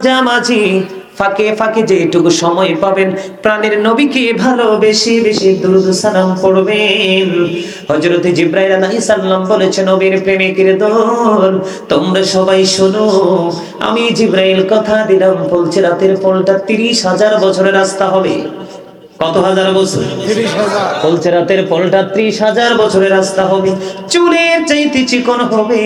মাঝামাঝি, ফাঁকে ফাঁকে যেটুকু সময় পাবেন, প্রাণের নবীকে ভালোবেসে বেশি দুরুদ সালাম পড়বেন। জিব্রাইল আলাইহিস সালাম বলেছেন, নবীর প্রেমিকের দল, তোমরা সবাই শোনো, আমি জিব্রাইল কথা দিলাম, বলছি রাতের পলটা তিরিশ হাজার বছরের রাস্তা হবে। কত হাজার বছর? বলছে রাতের পলটা ত্রিশ হাজার বছরের রাস্তা হবে। চুলের চাইতে চিকন হবে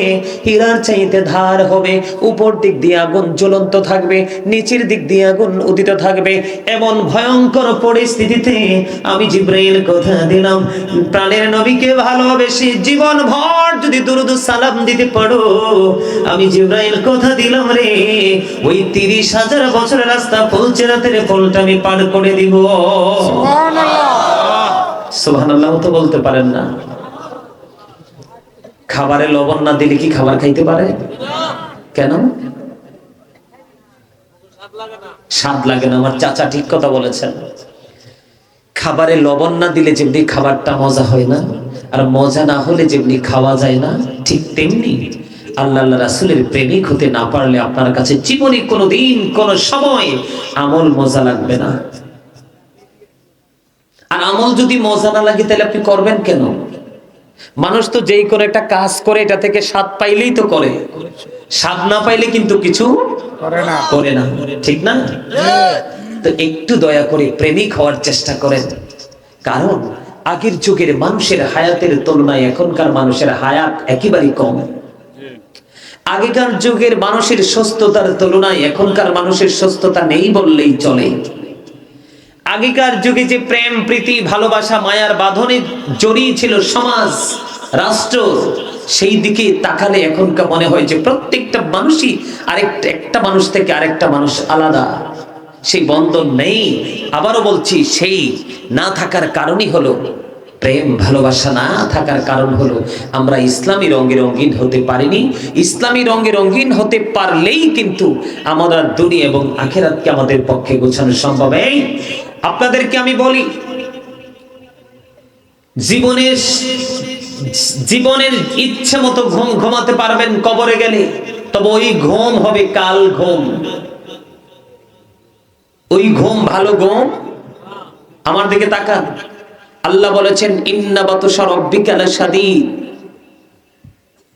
হীরার চাইতে ধার হবে। উপর দিক দিয়ে আগুন জ্বলন্ত থাকবে নিচের দিক দিয়ে আগুন উদিত থাকবে। এমন ভয়ঙ্কর পরিস্থিতিতে আমি জিব্রাইল কথা দিলাম। প্রাণের নবীকে ভালোবেসে জীবন ভর যদি দুরুদ সালাম দিতে পারো আমি জিব্রাইল কথা দিলাম রে। ওই তিরিশ হাজার বছরের রাস্তা পৌঁছে রাতের পলটা আমি পার করে দিব। সুবহানাল্লাহ। তো বলতে পারেন না। খাবারে লবণ না দিলে কি খাবার খাইতে পারে? কেন? স্বাদ লাগে না, আমার চাচা ঠিক কথা বলেছেন। খাবারে লবণ না দিলে যেমনি খাবারটা মজা হয় না, আর মজা না হলে যেমনি খাওয়া যায় না, ঠিক তেমনি আল্লাহ রাসুলের প্রেমিক হতে না পারলে আপনার কাছে জীবনে কোনো দিন কোনো সময় আমল মজা লাগবে না। আর আমল যদি মজা না লাগে তাহলে আপনি করবেন কেন? মানুষ তো যেই কোনো একটা কাজ করে এটা থেকে স্বাদ পাইলেই তো করে। স্বাদ না পাইলে কিন্তু কিছু করে না। করে না। ঠিক না? তো একটু দয়া করে প্রেমিক হওয়ার চেষ্টা করেন। কারণ আগের যুগের মানুষের হায়াতের তুলনায় এখনকার মানুষের হায়াত একেবারেই কম। আগেকার যুগের মানুষের সুস্থতার তুলনায় এখনকার মানুষের সুস্থতা নেই বললেই চলে। আগেকার যুগে যে প্রেম, প্রীতি, ভালোবাসা, মায়ার বাঁধনে জড়িয়ে ছিল সমাজ, রাষ্ট্র, সেই দিকে তাকালে এখনকার মনে হয় যে প্রত্যেকটা মানুষই আরেকটা, একটা মানুষ থেকে আরেকটা মানুষ আলাদা। সেই বন্ধন নেই। আবারও বলছি, সেই না থাকার কারণই হলো প্রেম, ভালোবাসা না থাকার কারণ হলো আমরা ইসলামী রঙে রঙিন হতে পারিনি। ইসলামী রঙে রঙিন হতে পারলেই কিন্তু আমরা দুনিয়া এবং আখেরাতকে আমাদের পক্ষে গোছানো সম্ভব। এই, আপনাদেরকে আমি বলি, জীবনের জীবনের ইচ্ছে মতো ঘুম ঘুমাতে পারবেন কবরে গেলে, তবে ওই ঘুম হবে কাল ঘুম। ওই ঘুম ভালো ঘুম? আমার দিকে তাকান। আল্লাহ বলেছেন ইন্নাবাতু সারাব্বিকা লাশাদীদ।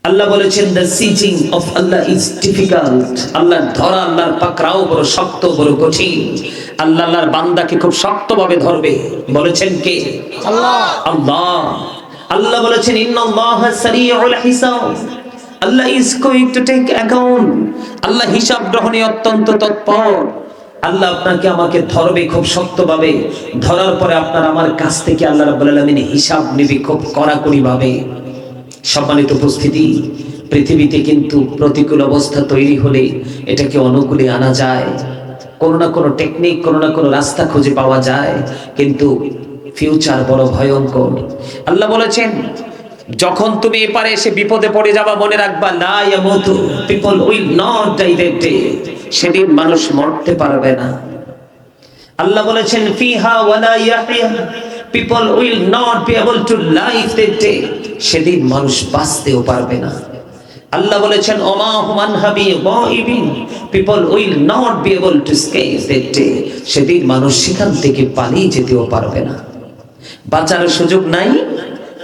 আল্লাহ বলেছেন the seizing of Allah is difficult আল্লাহ ধরা আল্লাহর পাকড়াও বড় শক্ত বড় কঠিন। আল্লাহ আল্লাহর বান্দাকে খুব শক্তভাবে ধরবে। বলেছেন কে? আল্লাহ। আল্লাহ। আল্লাহ বলেছেন ইন্নাল্লাহ সারিউল হিসাব। Allah is going to take account আল্লাহ হিসাব গ্রহণে অত্যন্ত তৎপর। আল্লাহ আপনাকে আমাকে ধরবে খুব শক্তভাবে। ধরার পরে আপনার আমার কাছ থেকে আল্লাহ রাব্বুল আলামিন হিসাব নেবে খুব কড়াকড়ি ভাবে সম্মানিত উপস্থিতি, পৃথিবীতে কিন্তু প্রতিকূল অবস্থা তৈরি হলে এটাকে অনুকূলে আনা যায়। কোনো না কোনো টেকনিক কোনো না কোনো রাস্তা খুঁজে পাওয়া যায়, কিন্তু ফিউচার বড় ভয়ঙ্কর। আল্লাহ বলেছেন, যখন তুমি এপারে এসে বিপদে পড়ে যাবা, মনে রাখবা ইয়ামুতু people will not die that day সেদিন মানুষ মরতে পারবে না। আল্লাহ বলেছেন, ফিহা ওয়ালা Yahya people will not be able to live that day সেদিন মানুষ বাঁচতেও পারবে না। আল্লাহ বলেছেন, ওমা হুমান হাবি গাইবিন people will not be able to escape that day সেদিন মানুষ সেখান থেকে পালিয়ে যেতেও পারবে না। বাঁচার সুযোগ নাই,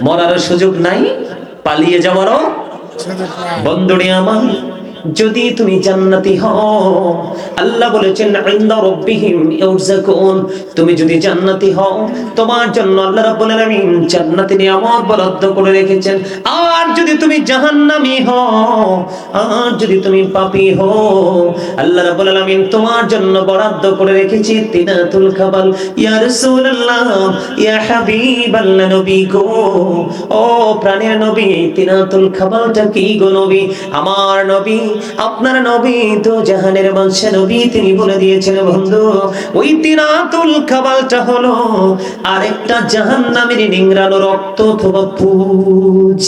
মরার সুযোগ নাই, পালিয়ে যাওয়ারও। বন্ধুরে আমার যদি তুমি জান্নাতি হও, আল্লাহ বলেছেন, ইনদা রাব্বিহিম ইউরযাকুন তুমি যদি জান্নাতি হও, তোমার জন্য আল্লাহ রাব্বুল আলামিন জান্নাতে নিয়ামত বরাদ্দ করে রেখেছেন। আর যদি তুমি জাহান্নামী হও, আর যদি তুমি পাপী হও, আল্লাহ রাব্বুল আলামিন তোমার জন্য বরাদ্দ করে রেখেছি তিনাতুল খাবাল। ইয়া রাসূলুল্লাহ, ইয়া হাবিবাল্লাহ নবী গো, ও প্রাণের নবী, তিনাতুল খাবালটা কি গো নবী? আমার নবী আপনার নবী তো জাহানের বাদশা নবী তিনি বলে দিয়েছেন বন্ধু ওই তিনাতুল খাবালটা হলো আরেকটা জাহান্নামের নিংড়ানো রক্ত অথবা পুজ।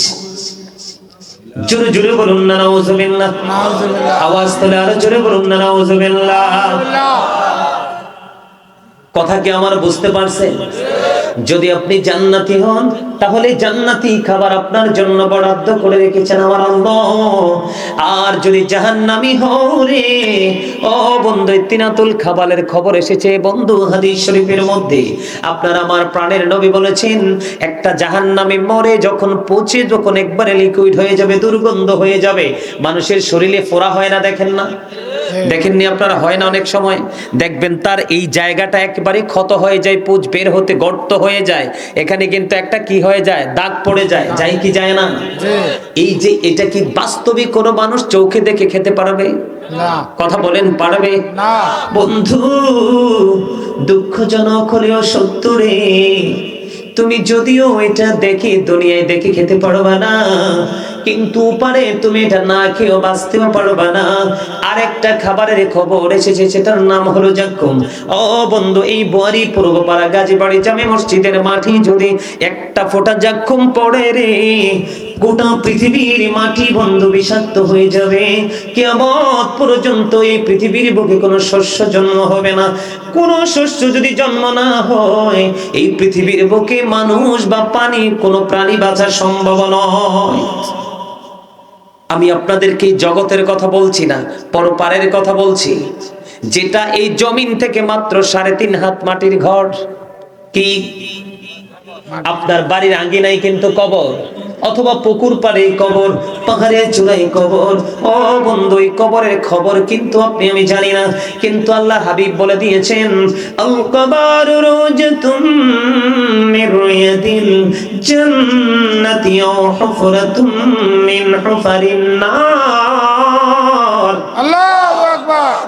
জোরে জোরে বলুন না নাউজুবিল্লাহ। নাউজুবিল্লাহ। আওয়াজ তোলে আরও জোরে বলুন না নাউজুবিল্লাহ। কথা কি আমার বুঝতে পারছেন? যদি আপনি জান্নাতি হন, তাহলে জান্নাতি খাবার আপনার জন্য বরাদ্দ করে রেখেছেন আমার আল্লাহ। আর যদি জাহান্নামি হও রে, ও বন্ধু তিনাতুল খাবালের খবর এসেছে বন্ধু হাদিস শরীফের মধ্যে। আপনার আমার প্রাণের নবী বলেছেন, একটা জাহান্নামী মরে যখন পচে যখন একবারে লিকুইড হয়ে যাবে, দুর্গন্ধ হয়ে যাবে, মানুষের শরীরে ফোড়া হয় না, দেখেন না। দেখেননি আপনারা? হয় না অনেক সময়? দেখবেন তার এই জায়গাটা একেবারে ক্ষত হয়ে যায় পুজ বের হতে গর্ত হয়ে যায়। এখানে কিন্তু একটা কি হয়ে যায়? দাগ পড়ে যায়। যায় কি যায় না? এই যে এটা কি বাস্তবিক কোনো মানুষ চোখে দেখে খেতে পারবে? কথা বলেন পারবে? বন্ধু দুঃখজনক হলেও সত্য রে। তুমি যদিও এটা দেখে দুনিয়ায় দেখে খেতে পারবা না। কিন্তু পারে, তুমি এটা না খেয়েও বাঁচতেও পারবা না। আরেকটা খাবারের খবর এসেছে, সেটার নাম হলো জাক্কুম। ও বন্ধু, এই বুয়ারি পূর্বপাড়া গাজীবাড়ি জামে মসজিদের মাটি যদি একটা ফোঁটা জাক্কুম পড়ে রে, গোটা পৃথিবীর মাটি বন্ধু বিষাক্ত হয়ে যাবে। কেমত পর্যন্ত এই পৃথিবীর বুকে কোনো শস্য জন্ম হবে না। কোনো শস্য যদি জন্ম না হয়, এই পৃথিবীর বুকে মানুষ বা পানি কোনো প্রাণী বাঁচা সম্ভব নয়। আমি আপনাদেরকে জগতের কথা বলছি না, পরপারের কথা বলছি। যেটা এই জমিন থেকে মাত্র সাড়ে তিন হাত মাটির ঘর, কি? আপনার বাড়ির আঙ্গিনাই কিন্তু কবর। অথবা পুকুর পাড়ে কবর পাহাড়ের চূড়াই কবর। ও বন্ধু কবরের খবর কিন্তু আপনি, আমি জানি না। কিন্তু আল্লাহ হাবিব বলে দিয়েছেন, আল জান্নাতি ও হুফরাতুম মিন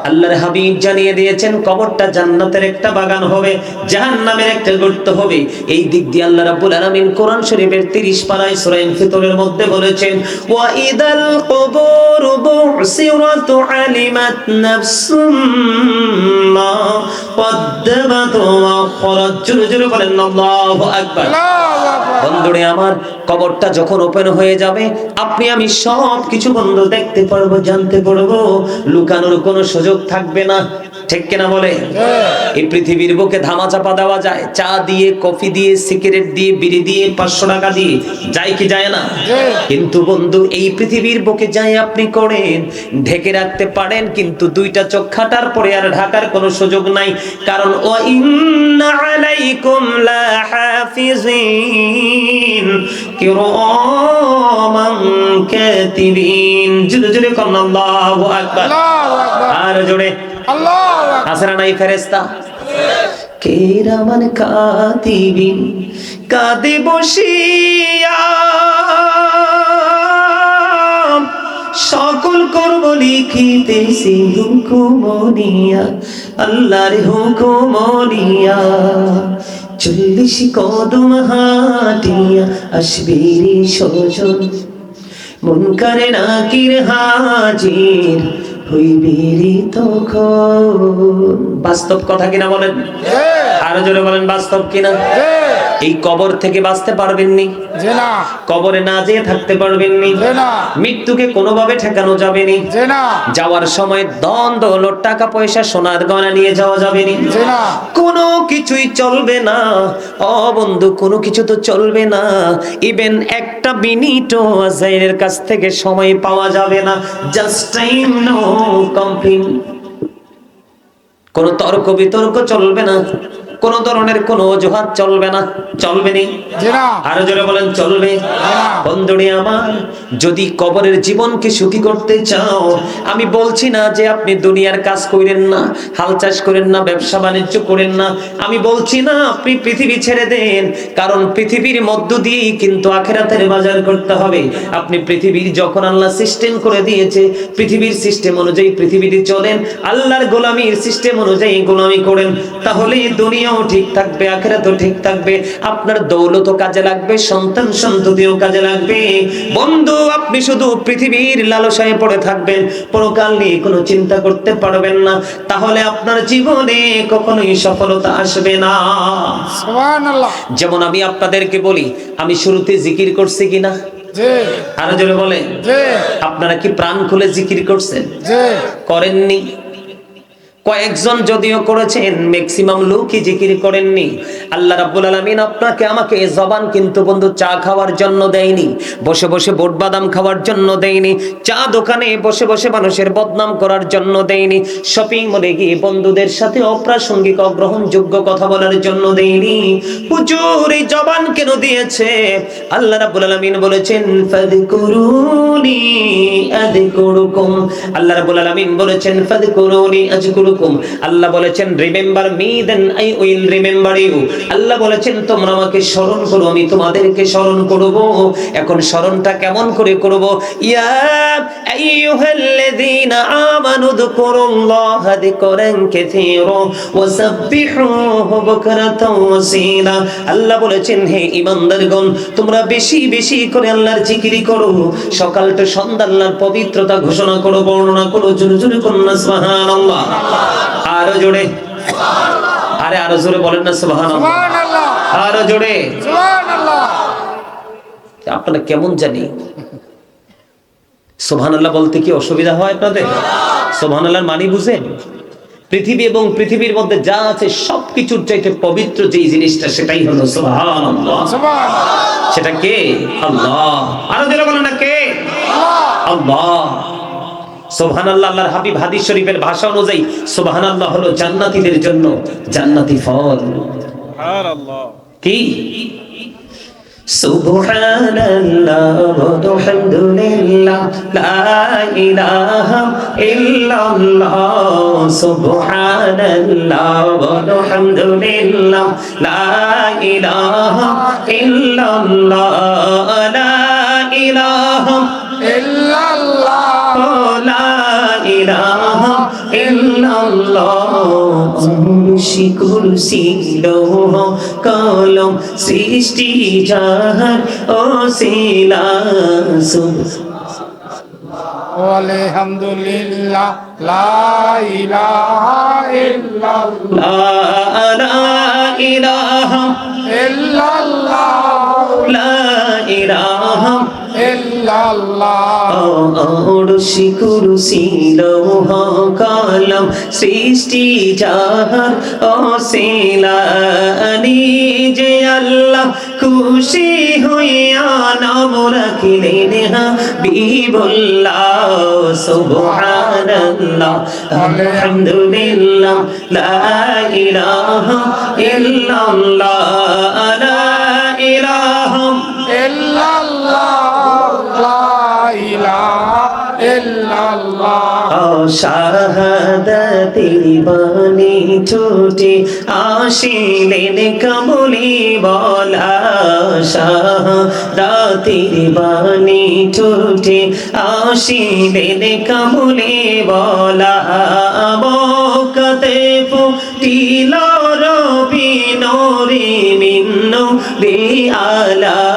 আল্লাহর হাবিব জানিয়ে দিয়েছেন কবরটা জান্নাতের একটা বাগান হবে জাহান্নামের একটা গর্ত হবে। এই দিক দিয়ে আল্লাহ রাব্বুল আলামিন কোরআন শরীফের 30 পারায় সূরা ইনফিতরের মধ্যে বলেছেন ওয়া ইদাল কুবুর বুসিরাত আলিমাত নাফসুম মা কদ্দামাত ওয়া জোরে জোরে বলেন আল্লাহু আকবার। আল্লাহু আকবার। বন্ধুরে আমার কবরটা যখন ওপেন হয়ে যাবে আপনি আমি সব কিছু বন্ধু দেখতে পারব জানতে পারব। লুকানোর কোনো সুযোগ থাকবে না। ঠিক কিনা বলে? এই পৃথিবীর বুকে ধামা চাপা দেওয়া যায়। চা দিয়ে কফি দিয়ে সিগারেট দিয়ে বিড়ি দিয়ে পাঁচশো টাকা দিয়ে যায় কি যায় না? কিন্তু বন্ধু এই পৃথিবীর বুকে যাই আপনি করেন ঢেকে রাখতে পারেন কিন্তু দুইটা চোখ খাটার পরে আর ঢাকার কোনো সুযোগ নাই। কারণ ও ইন্না আলাইকুম লাহাফিজিন কিরামান কাতিবিন। জুরে জুরে কোন আল্লাহু আকবার। আর জোরে। আল্লাহু আকবার। আছে না নাই ফেরেশতা। কেরামান কাতিবিন। কাঁদে বসিয়া। সকল কর্ম লিখিতেছি হুকুমনিয়া আল্লাহর হুকুমনিয়া চল্লিশ কদম হাটিয়া আসবি সজন মন করে নাকির হাজির হইবি তখন। বাস্তব কথা কিনা বলেন? আরও জোরে বলেন বাস্তব কিনা? এই কবর থেকে বাঁচতে পারবেননি। কবরে না যেয়ে থাকতে পারবেননি। মৃত্যুকে কোনোভাবে ঠেকানো যাবেনি। যে না। যাওয়ার সময় দ্বন্দ্ব হলো টাকা পয়সা সোনার গয়না নিয়ে যাওয়া যাবেনি। যে না। কোনো কিছুই চলবে না। ও বন্ধু কোনো কিছু তো চলবে না। ইভেন একটা মিনিটও আজাইরের কাছ থেকে সময় পাওয়া যাবে না। জাস্ট টাইম নো কমপ্লেন কোনো তর্ক বিতর্ক চলবে না। কোন ধরনের কোনো অজুহাত চলবে না চলবে নি। আরও জোরে বলেন চলবে। বন্ধুরে আমার যদি কবরের জীবনকে সুখী করতে চাও আমি বলছি না যে আপনি দুনিয়ার কাজ করেন না হাল চাষ করেন না ব্যবসা বাণিজ্য করেন না। আমি বলছি না আপনি পৃথিবী ছেড়ে দেন কারণ পৃথিবীর মধ্য দিয়েই কিন্তু আখেরাতের বাজার করতে হবে। আপনি পৃথিবীর যখন আল্লাহ সিস্টেম করে দিয়েছে পৃথিবীর সিস্টেম অনুযায়ী পৃথিবীতে চলেন আল্লাহর গোলামির সিস্টেম অনুযায়ী গোলামি করেন তাহলে দুনিয়াও ঠিক থাকবে আখেরাতও ঠিক থাকবে আপনার দৌলতও কাজে লাগবে সন্তান সন্ততিও কাজে লাগবে। বন্ধু আপনি শুধু পৃথিবীর লালসায় পড়ে থাকবেন পরকাল নিয়ে কোনো চিন্তা করতে পারবেন না তাহলে আপনার জীবনে কখনোই সফলতা আসবে না। সুবহানাল্লাহ। যেমন আমি আপনাদেরকে বলি আমি শুরুতে জিকির করছি কিনা? আরও জোরে বলে আপনারা কি প্রাণ খুলে জিকির করছেন? করেননি? কয়েকজন যদিও করেছেন ম্যাক্সিমাম লোকই জিকির করেননি। আল্লাহ রাব্বুল আলামিন আপনাকে আমাকে জবান কিন্তু বন্ধু চা খাওয়ার জন্য দেয়নি, বসে বসে বোট বাদাম খাওয়ার জন্য দেয়নি, চা দোকানে বসে বসে মানুষের বদনাম করার জন্য দেয়নি শপিং মলে গিয়ে বন্ধুদের সাথে অপ্রাসঙ্গিক, অগ্রহণযোগ্য কথা বলার জন্য দেয়নি। হুজুর, এই জবান কেন দিয়েছে? আল্লাহ রাব্বুল আলামিন বলেছেন, ফাদকুরুনি আযকুরুকুম। আল্লাহ রাব্বুল আলামিন বলেছেন, ফাদকুরুনি আযকুরুকুম। আল্লাহ বলেছেন remember me then I will remember you আল্লাহ বলেছেন, তোমরা আমাকে স্মরণ করো, আমি তোমাদেরকে স্মরণ করব। এখন স্মরণটা কেমন করে করব? ইয়া আমানু যিকরান কাসীরা ওয়াসাব্বিহুহু বুকরাতাও ওয়াসীলা। আল্লাহ বলেছেন, হে ঈমানদারগণ, তোমরা বেশি বেশি করে আল্লাহর জিকিরি করো। সকালটা সন্ধ্যা আল্লাহর পবিত্রতা ঘোষণা করো, বর্ণনা করো জোরে জোরে করুন না, সুবহানাল্লাহ। আরও জোরে। আরে আরও জোরে বলেন না সুবহানাল্লাহ। আরও জোরে। আপনারা কেমন জানি? সোভানাল্লাহ বলতে কি অসুবিধা হয় আপনাদের? সোভানাল্লাহর মানি বুঝেন? পৃথিবী এবং পৃথিবীর মধ্যে যা আছে সবকিছুর চাইতে পবিত্র যেই জিনিসটা সেটাই হলো সেটা কে? আল্লাহ। আরও জোরে বলেন না কে? আল্লাহ। সোবহানাল্লাহ আল্লাহর হাবিব হাদিস শরীফের ভাষা অনুযায়ী সোবহানাল্লাহ হলো জান্নাতীদের জন্য জান্নাতি ফল। কি? সুবহানাল্লাহ ওয়ালহামদুলিল্লাহ লা ইলাহা ইল্লাল্লাহ সুবহানাল্লাহ ওয়ালহামদুলিল্লাহ লা ইলাহা ইল্লাল্লাহ লা ইলাহা ইল্লাল্লাহ। মুর্শি কুরসি লৌহ কলম সৃষ্টি জাহান ও শিলা আলহামদুলিল্লাহ লা ইলাহা ইল্লাল্লাহ। লা ইলাহা ইল্লাল্লাহ। লা ইলাহা কলম সৃষ্টি জাহান অশিলানি যে আল্লাহ খুশি হইয়া নাম রাখিলেন হাবিবুল্লাহ সুবহানাল্লাহ। আলহামদুলিল্লাহ, লা ইলাহা ইল্লাল্লাহ শাহাদাতের বাণী ছুটে আসিলেন কমলি বলা শাহাদাতের বাণী ছুটে আসিলেন কমলি বলা বকতে ফুটিল রবি নরি মিন্নু আলা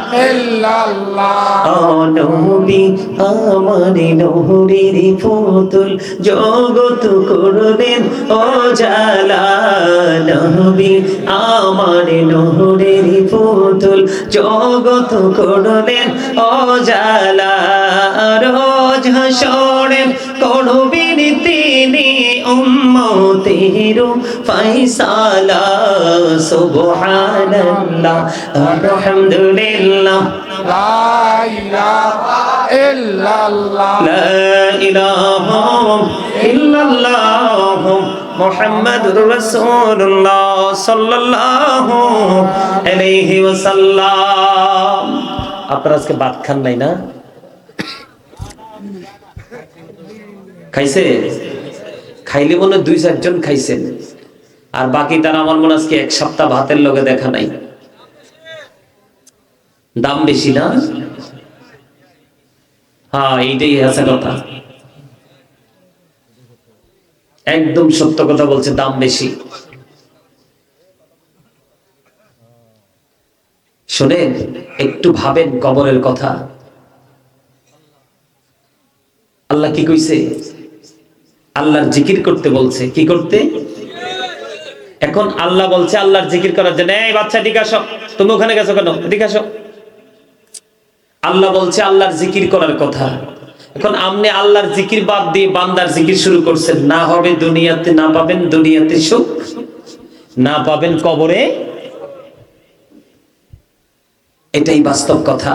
নবী আমার নহরির পুতুল জগত করলেন ও জালা নবী আমার নহরির পুতুল জগত করলেন ও জালা রোজ হাসরেন করবেন তিনি উম্মতের ফাইসালা সুবহানাল্লাহ আলহামদুলিল্লাহ। ইল্লাল্লাহ। লা আজকে বাদ খান নাই না? খাইছে? খাইলে মনে দুই চারজন খাইছেন। আর বাকি তারা আমার মনে আজকে এক সপ্তাহ ভাতের লোকে দেখা নাই। দাম বেশি না? হ্যাঁ এইটাই আছে কথা। একদম সত্য কথা বলছে, দাম বেশি। শোনেন, একটু ভাবেন কবরের কথা। আল্লাহ কি কইছে? আল্লাহর জিকির করতে বলছে। কি করতে? এখন আল্লাহ বলছে, আল্লাহর জিকির করার জন্য, এই বাচ্চা ঠিক আসো। তুমি ওখানে গেছো কেন? ঠিক আসো। আল্লাহ বলছে, আল্লাহর জিকির করার কথা। এখন আপনি আল্লাহর জিকির বাদ দিয়ে বান্দার জিকির শুরু করছেন। না হবে দুনিয়াতে, না পাবেন দুনিয়াতে সুখ, না পাবেন কবরে। এটাই বাস্তব কথা।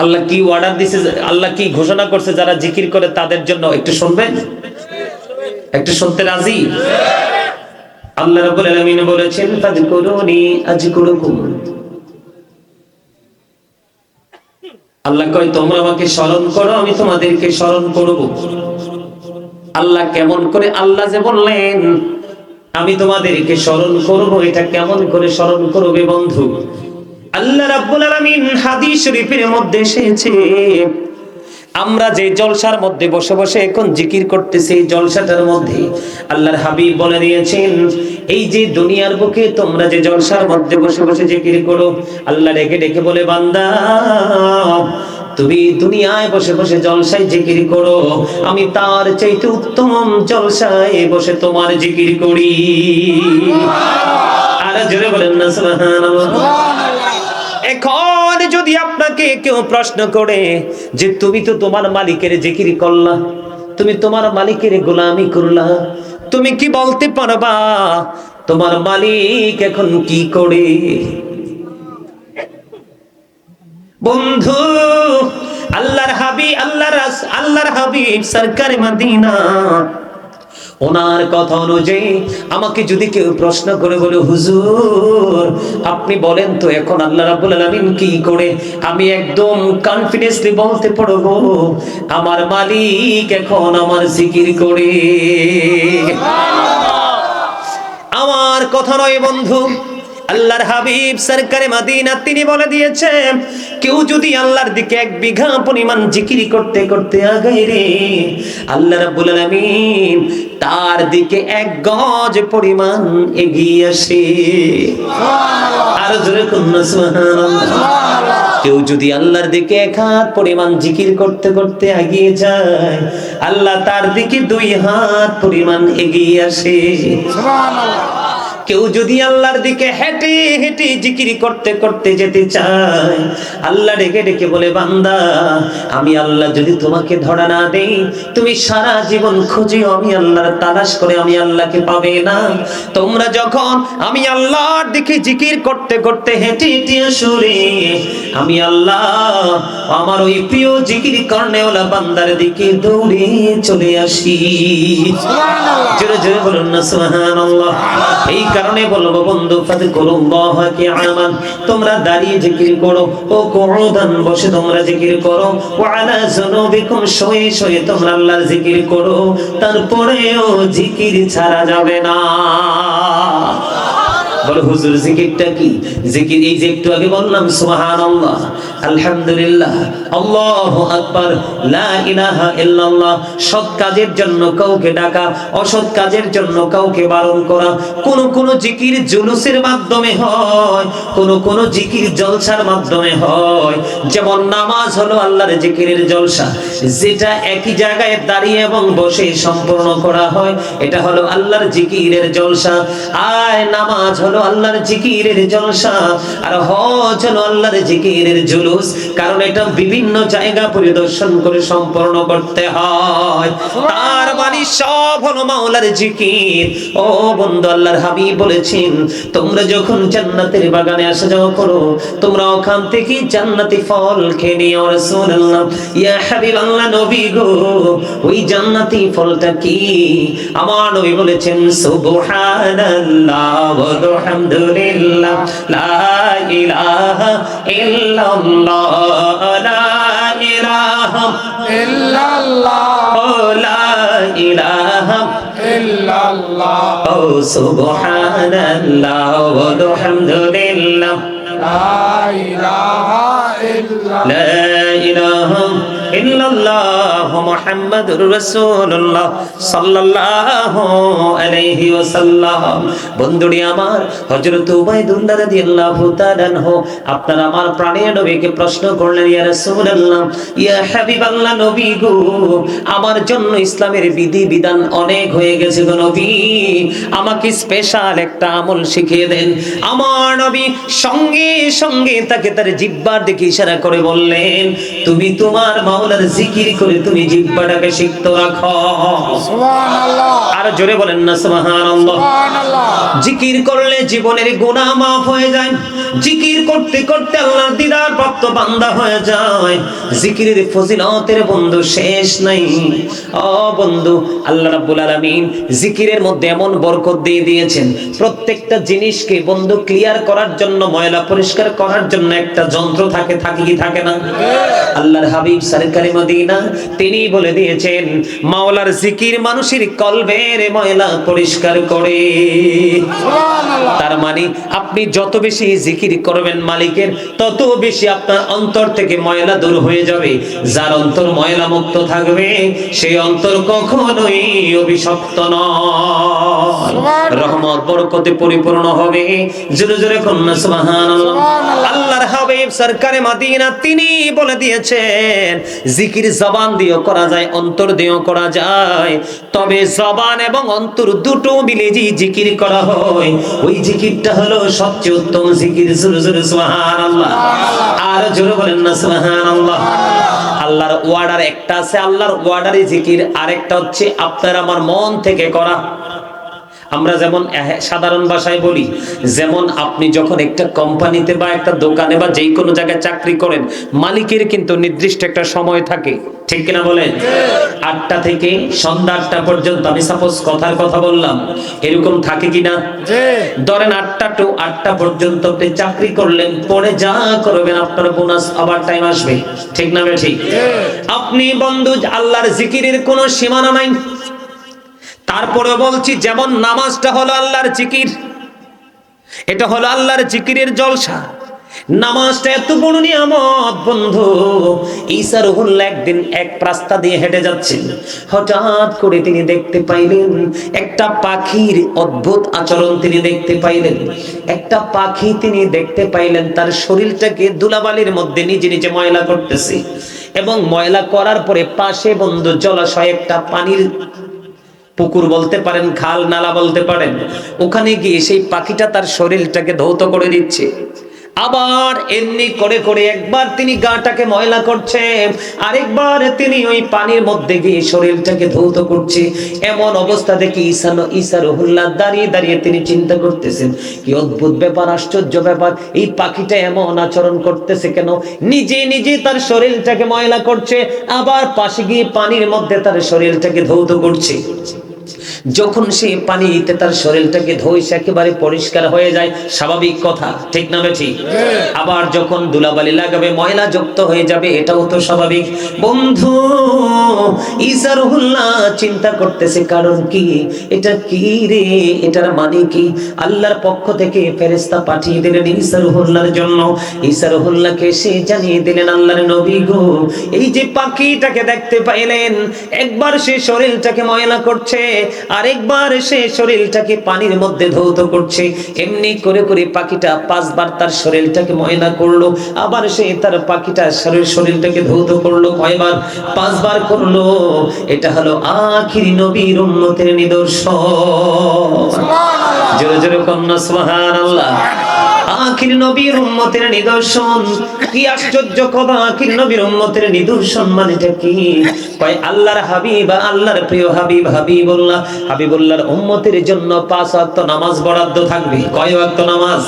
আল্লাহ কি অর্ডার দিছে, আল্লাহ কি ঘোষণা করছে যারা জিকির করে তাদের জন্য? একটু শুনবেন? একটু শুনতে রাজি? আল্লাহ রাব্বুল আলামিন বলেছেন ফাযকুরুনি আযকুরুকুম আল্লাহ কয়, তোমরা আমাকে স্মরণ করো, আমি তোমাদেরকে স্মরণ করব। আল্লাহ কেমন করে, আল্লাহ যে বললেন, আমি তোমাদেরকে স্মরণ করব, এটা কেমন করে স্মরণ করবে বন্ধু? আল্লাহ রাব্বুল আলামিন হাদিস শরীফের মধ্যে এসেছে, আমরা যে জলসার মধ্যে বসে বসে এখন জিকির করতেছি জলসাটার মধ্যে আল্লাহর হাবিব বলে দিয়েছেন, এই যে দুনিয়ার বুকে তোমরা যে জলসার মধ্যে বসে বসে জিকির করো, আল্লাহ ডেকে ডেকে বলে, বান্দা তুমি দুনিয়ায় বসে বসে জলসায় জিকির করো। আমি তার চাইতে উত্তম জলসায় বসে তোমার জিকির করি। আর জোরে বলেন না এখন যদি আপনাকে কেউ প্রশ্ন করে যে তুমি তো তোমার মালিকের জিকির করলা, তুমি তোমার মালিকের গোলামি করলা, তুমি কি বলতে পারবা, তোমার মালিক এখন কি করে? বন্ধু আল্লাহর হাবিব আল্লাহর আল্লাহর হাবিব সরকার মদিনা। ওনার কথা অনুযায়ী আমাকে যদি কেউ প্রশ্ন করে বলে হুজুর আপনি বলেন তো এখন আল্লাহ রাব্বুল আলামিন কি করে? আমি একদম কনফিডেন্সলি বলতে পারব আমার মালিক এখন আমার জিকির করে। আমার কথা নয় বন্ধু আল্লাহর হাবিব সরকারে মাদিনা তিনি বলে দিয়েছেন কেউ যদি আল্লাহর দিকে এক বিঘা পরিমাণ জিকিরি করতে করতে আগায় রে আল্লাহ রাব্বুল আলামিন তার দিকে এক গজ পরিমাণ এগিয়ে আসে। আর জোরে কন্যা সুবহানাল্লাহ। কেউ যদি আল্লাহর দিকে এক হাত পরিমাণ জিকির করতে করতে এগিয়ে যায় আল্লাহ তার দিকে দুই হাত পরিমাণ এগিয়ে আসে। কেউ যদি আল্লাহর দিকে হেঁটে হেঁটে জিকিরি করতে করতে যেতে চায়, আল্লাহ ডেকে ডেকে বলে, বান্দা, আমি আল্লাহ যদি তোমাকে ধরা না দেই, তুমি সারা জীবন খুঁজে আমি আল্লাহর তালাশ করে আমি আল্লাহকে পাবে না। তোমরা যখন আমি আল্লাহর দিকে জিকির করতে করতে হেঁটে হেঁটে আসরে আমি আল্লাহ আমার ওই প্রিয় জিকির কর্নেওয়ালা বান্দার দিকে দৌড়ে চলে আসি। জোরে জোরে বলুন না সুবহানাল্লাহ। এই কারণে বলব বন্ধু ফাযকুরুল্লাহ কিয়ামান তোমরা দাঁড়িয়ে জিকির করো ও কুউদান বসে তোমরা জিকির করো ওয়া আলা যুনুবিকুম শুয়ে শুয়ে তোমরা আল্লাহর জিকির করো তারপরেও জিকির ছাড়া যাবে না। বলো, হুজুর, জিকিরটা কি? জিকির, এই যে একটু আগে বললাম, সুবহানাল্লাহ, আলহামদুলিল্লাহ, আল্লাহু আকবার, লা ইলাহা ইল্লাল্লাহ, সৎ কাজের জন্য কাউকে ডাকা, অসৎ কাজের জন্য কাউকে বারণ করা, কোন কোন জিকির জুলুসের মাধ্যমে হয়, কোন কোন জিকির জলসার মাধ্যমে হয়। যেমন নামাজ হলো আল্লাহর জিকিরের জলসা, যেটা একই জায়গায় দাঁড়িয়ে এবং বসে সম্পূর্ণ করা হয়, এটা হলো আল্লাহর জিকিরের জলসা। আয়, নামাজ হলো আল্লাহর জিকিরের জলসা। আর হজ হলো আল্লাহর জিকিরের জুলুস। কারণ এটা বিভিন্ন জায়গা পরিদর্শন করে সম্পূর্ণ করতে হয়। তার মানে সব হলো মাওলার জিকির। ও বন্ধু, আল্লাহর হাবিব বলেছেন, তোমরা যখন জান্নাতের বাগানে আসা যাওয়া করো, তোমরা ওখান থেকে জান্নাতি ফল খেয়ে নিও রাসূলুল্লাহ। ইয়া হাবিব আল্লাহ নবী গো, ওই জান্নাতি ফলটা কি? আমার নবী বলেছেন, সুবহানাল্লাহ আলহামদুলিল্লাহ লা ইলাহা ইল্লাল্লাহ লা ইলাহা ইল্লাল্লাহ। লা ইলাহা ইল্লাল্লাহ। ও সুবহানাল্লাহ আলহামদুলিল্লাহ। লা ইলাহা ইল্লাল্লাহ। লা ইলাহা ইল্লাল্লাহু মুহাম্মাদুর রাসূলুল্লাহ সাল্লাল্লাহু আলাইহি ওয়াসাল্লাম। আমার, হযরত উবাইদুল্লাহ রাদিয়াল্লাহু আমার নবীকে প্রশ্ন করলেন, ইয়া রাসূলুল্লাহ, ইয়া হাবিবাল্লাহ নবী গো, আমার জন্য ইসলামের বিধি বিধান অনেক হয়ে গেছে গো নবী। আমাকে স্পেশাল একটা আমল শিখিয়ে দেন। আমার নবী সঙ্গে সঙ্গে তাকে তার জিব্বার দিকে ইশারা করে বললেন, তুমি তোমার মাওলার জিকির করে তুমি জিব্বাটাকে সিক্ত রাখো। আর জোরে বলেন না সুবহানাল্লাহ। জিকির করলে জীবনের গুনাহ মাফ হয়ে যায়। জিকির করতে করতে আল্লাহর দিদার প্রাপ্ত বান্দা হয়ে যায়। জিকিরের ফজিলতের বন্ধু শেষ নাই। ও বন্ধু আল্লাহ রাব্বুল আলামিন জিকিরের মধ্যে এমন বরকত দিয়ে দিয়েছেন। প্রত্যেকটা জিনিসকে বন্ধু ক্লিয়ার করার জন্য ময়লা পরিষ্কার করার জন্য একটা যন্ত্র থাকে থাকে কি থাকে না? আল্লাহর হাবিব সরকারি মদিনা তিনি বলে দিয়েছেন মাওলার জিকির মানুষের কলবের ময়লা পরিষ্কার করে। তার মানে আপনি যত বেশি জিকির করবেন মালিকের তত বেশি আপনার অন্তর থেকে ময়লা দূর হয়ে যাবে। যার অন্তর ময়লা মুক্ত থাকবে সেই অন্তর কখনোই অভিশপ্ত নয়। রহমত বরকতে পরিপূর্ণ হবে। জোরে জোরে কন্যা সুবহানাল্লাহ। আল্লাহর হাবিব সরকারে মাদিনা তিনি বলে দিয়েছেন জিকির জবান দিয়েও করা যায়, অন্তর দিয়েও করা যায়। তবে জবান এবং অন্তর দুটো মিলে যে জিকির করা হয়, ওই জিকিরটা হলো সবচেয়ে উত্তম জিকির। জোরে জোরে সুবহানাল্লাহ। আর জোরে বলেন না সুবহানাল্লাহ। আল্লাহর ওয়ার্ডার একটা আছে, আল্লাহর ওয়ার্ডারে জিকির। আরেকটা হচ্ছে, আপনার আমার মন থেকে করা। আমরা যেমন সাধারণ ভাষায় বলি যেমন আপনি যখন একটা কোম্পানিতে বা একটা দোকানে বা যেই কোনো জায়গায় চাকরি করেন মালিকের কিন্তু নির্দিষ্ট একটা সময় থাকে। ঠিক কিনা বলেন? আটটা থেকে সন্ধ্যা আটটা পর্যন্ত আমি সাপোজ কথার কথা বললাম এরকম থাকে কিনা ধরেন আটটা টু আটটা পর্যন্ত আপনি চাকরি করলেন পরে যা করবেন আপনার বোনাস আবার টাইম আসবে। ঠিক না ঠিক? আপনি বন্ধু আল্লাহর জিকিরের কোনো সীমানা নাই? তারপরে বলছি, যেমন নামাজটা হলো আল্লাহর জিকির, এটা হলো আল্লাহর জিকিরের জলসা। নামাজটা এত বড় নিয়ামত, বন্ধু। ঈসা রহুল্লাহ একদিন এক রাস্তা দিয়ে হেঁটে যাচ্ছেন হঠাৎ করে তিনি দেখতে পাইলেন, একটা পাখির অদ্ভুত আচরণ তিনি দেখতে পাইলেন। একটা পাখি তিনি দেখতে পাইলেন, তার শরীরটাকে দুলাবালির মধ্যে নিজে নিজে ময়লা করতেছে। এবং ময়লা করার পরে পাশে বন্ধু জলাশয় একটা পানির পুকুর বলতে পারেন, খাল, নালা বলতে পারেন, ওখানে গিয়ে সেই পাখিটা তার শরীরটাকে ধৌত করে দিচ্ছে। আবার এমনি করে করে একবার তিনি গাটাকে ময়লা করছে আরেকবার তিনি ওই পানির মধ্যে গিয়ে শরীরটাকে ধৌত করছে। এমন অবস্থা দেখে ঈসানো ঈসা রহুল্লাহ দাঁড়িয়ে দাঁড়িয়ে তিনি চিন্তা করতেছেন, কি অদ্ভুত ব্যাপার, আশ্চর্য ব্যাপার, এই পাখিটা এমন আচরণ করতেছে কেন? নিজে নিজে তার শরীরটাকে ময়লা করছে, আবার পাশে গিয়ে পানির মধ্যে তার শরীরটাকে ধৌত করছে। যখন সে পানিতে তার শরীরটাকে ধুই সে একেবারে পরিষ্কার হয়ে যায়। স্বাভাবিক কথা ঠিক না বেঠি? আবার যখন দুলাবালি লাগাবে ময়লা যুক্ত হয়ে যাবে এটাও তো স্বাভাবিক। বন্ধু ইসারুল্লাহ চিন্তা করতেছে কারণ কি? এটা কি রে? এটার মানে কি? আল্লাহর পক্ষ থেকে ফেরেশতা পাঠিয়ে দিলেন ইসারুল্লাহর জন্য। ইসারুল্লাহকে সে জানিয়ে দিলেন আল্লাহর নবী গো এই যে পাখিটাকে দেখতে পাইলেন একবার সে শরীরটাকে ময়লা করছে আরেকবার সে শরীরটাকে পানির মধ্যে ধৌত করছে এমনি করে করে পাখিটা পাঁচবার তার শরীরটাকে ময়না করল আবার সে তার পাখিটা শরীর শরীরটাকে ধৌত করল কয়বার? পাঁচবার করল। এটা হলো আখির নবীর উম্মতের নিদর্শন। জোরে জোরে কন্যা সুবহানাল্লাহ। আখির নবীর উম্মতের নিদর্শন। কি আশ্চর্য কথা, আখির নবীর উম্মতের নিদর্শন মানেটা কি? কয়, আল্লাহর হাবিব, আল্লাহর প্রিয় হাবিব, হাবিবুল্লাহ। হাবিবুল্লাহর উম্মতের জন্য পাঁচ ওয়াক্ত নামাজ বরাদ্দ থাকবে। কয় ওয়াক্ত নামাজ?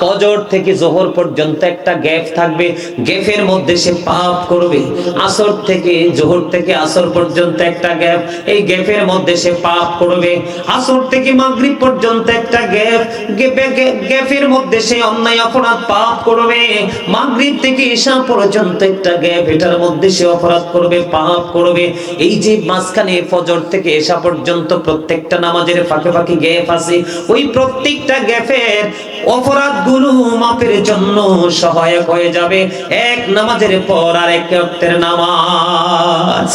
ফজর থেকে জোহর পর্যন্ত একটা গ্যাপ থাকবে। গ্যাপের মধ্যে সে পাপ করবে। আসর থেকে, জোহর থেকে আসর পর্যন্ত একটা গ্যাপ। এই গ্যাপের মধ্যে সে পাপ করবে। আসর থেকে মাগরিব পর্যন্ত একটা গ্যাপ। গ্যাপের মধ্যে সে সেই অন্যায় অপরাধ পাপ করবে। মাগরিব থেকে ঈশা পর্যন্ত একটা গ্যাপ এটার মধ্যে সে অপরাধ করবে পাপ করবে। এই যে মাঝখানে ফজর থেকে এসা পর্যন্ত প্রত্যেকটা নামাজের ফাঁকে ফাঁকে গ্যাপ আছে ওই প্রত্যেকটা গ্যাপের অপরাধগুলো মাপের জন্য সহায়ক হয়ে যাবে। এক নামাজের পর আর এক ওয়াক্তের নামাজ।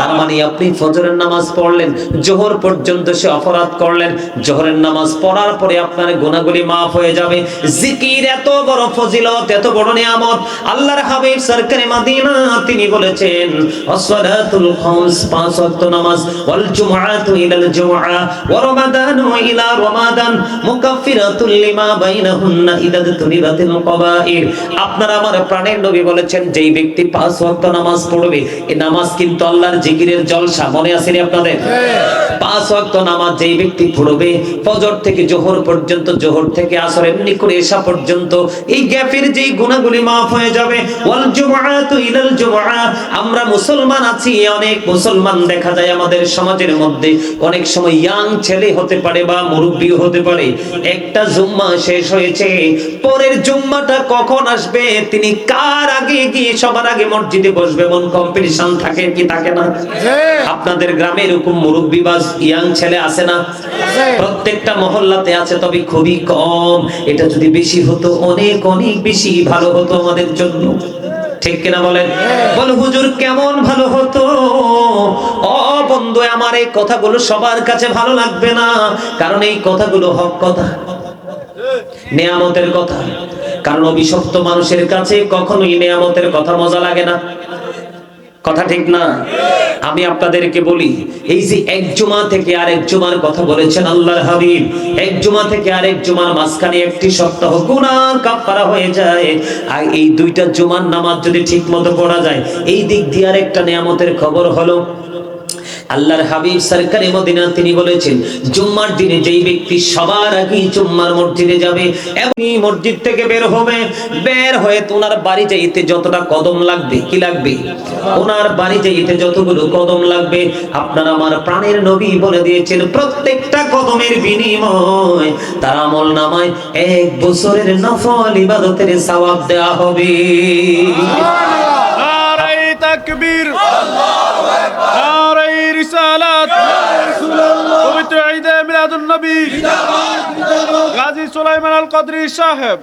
তার মানে আপনি ফজরের নামাজ পড়লেন জোহর পর্যন্ত সে অপরাধ করলেন। জোহরের নামাজ পড়ার পরে আপনার গুনাহগুলি মাফ হয়ে যাবে। জিকির এত বড় ফজিলত এত বড় নিয়ামত। আল্লাহর হাবিব সরকারে মাদিনা তিনি বলেছেন আসসালাতুল খামস পাঁচ ওয়াক্ত নামাজ ওয়াল জুমআতু ইলাল জুমআ ওয়া রমাদানু ইলা রমাদান মুকাফফিরাতুল লিমা বাইনাহুন্না ইদা তুনিবাতিল কবাইর। আপনারা আমার প্রাণের নবী বলেছেন যেই ব্যক্তি পাঁচ ওয়াক্ত নামাজ পড়বে এই নামাজ কিন্তু আল্লাহর জিকিরের জলসা। মনে আসেনি আপনাদের? পাঁচ ওয়াক্ত নামাজ যেই ব্যক্তি পড়বে ফজর থেকে জোহর পর্যন্ত জোহর থেকে আসর এমনি করে এসা পর্যন্ত এই গ্যাপের যেই গুণাগুলি মাফ হয়ে যাবে। ওয়াল জুমআতু ইলাল জুমআ। আমরা মুসলমান আছি অনেক মুসলমান দেখা যায় আমাদের সমাজের মধ্যে। অনেক সময় ইয়াং ছেলে হতে পারে বা মুরব্বী হতে পারে। একটা জুম্মা শেষ হয়েছে পরের জুম্মাটা কখন আসবে তিনি কার আগে গিয়ে সবার আগে মসজিদে বসবে এমন কম্পিটিশন থাকে কি থাকে না? আপনাদের গ্রামে এরকম মুরব্বী বা ইয়াং ছেলে আছে না? প্রত্যেকটা মহল্লাতে আছে তবে খুবই কম। এটা যদি বেশি হতো অনেক অনেক বেশি ভালো হতো আমাদের জন্য। ঠিক কিনা বলেন? বল হুজুর কেমন ভালো হতো? ও বন্ধু আমার এই কথাগুলো সবার কাছে ভালো লাগবে না। কারণ এই কথাগুলো হক কথা। নেয়ামতের কথা। কারণ অভিশপ্ত মানুষের কাছে কখনোই নেয়ামতের কথা মজা লাগে না। কথা ঠিক না? আমি আপনাদেরকে বলি, এই যে এক জুমা থেকে আরেক জুমার কথা বলেছেন আল্লাহর হাবিব, এক জুমা থেকে আরেক জুমার মাঝখানে একটি সপ্তাহ গুনার কাফারা হয়ে যায়। আর এই দুইটা জুমার নামাজ যদি ঠিক মতো পড়া যায়, এই দিক দিয়ে আরেকটা নিয়ামতের খবর হলো আল্লাহর হাবিব সরকারি মদিনা তিনি বলেছেন, জুম্মার দিনে যেই ব্যক্তি সবার আগে জুম্মার মসজিদে যাবে এমনি মসজিদ থেকে বের হবে। বের হয়ে তো ওনার বাড়ি যাইতে যতটা কদম লাগবে, কি লাগবে? ওনার বাড়ি যাইতে যতগুলো কদম লাগবে। আপনার আমার প্রাণের নবী বলে দিয়েছেন, প্রত্যেকটা কদমের বিনিময় তার আমল নামায় এক বছরের নফল ইবাদতের সওয়াব দেওয়া হবে। নারাই তাকবীর। নারাই রিসালাত। পবিত্র ঈদে মিলাদুন নবী। গাজী সুলাইমান আল কাদরি সাহেব।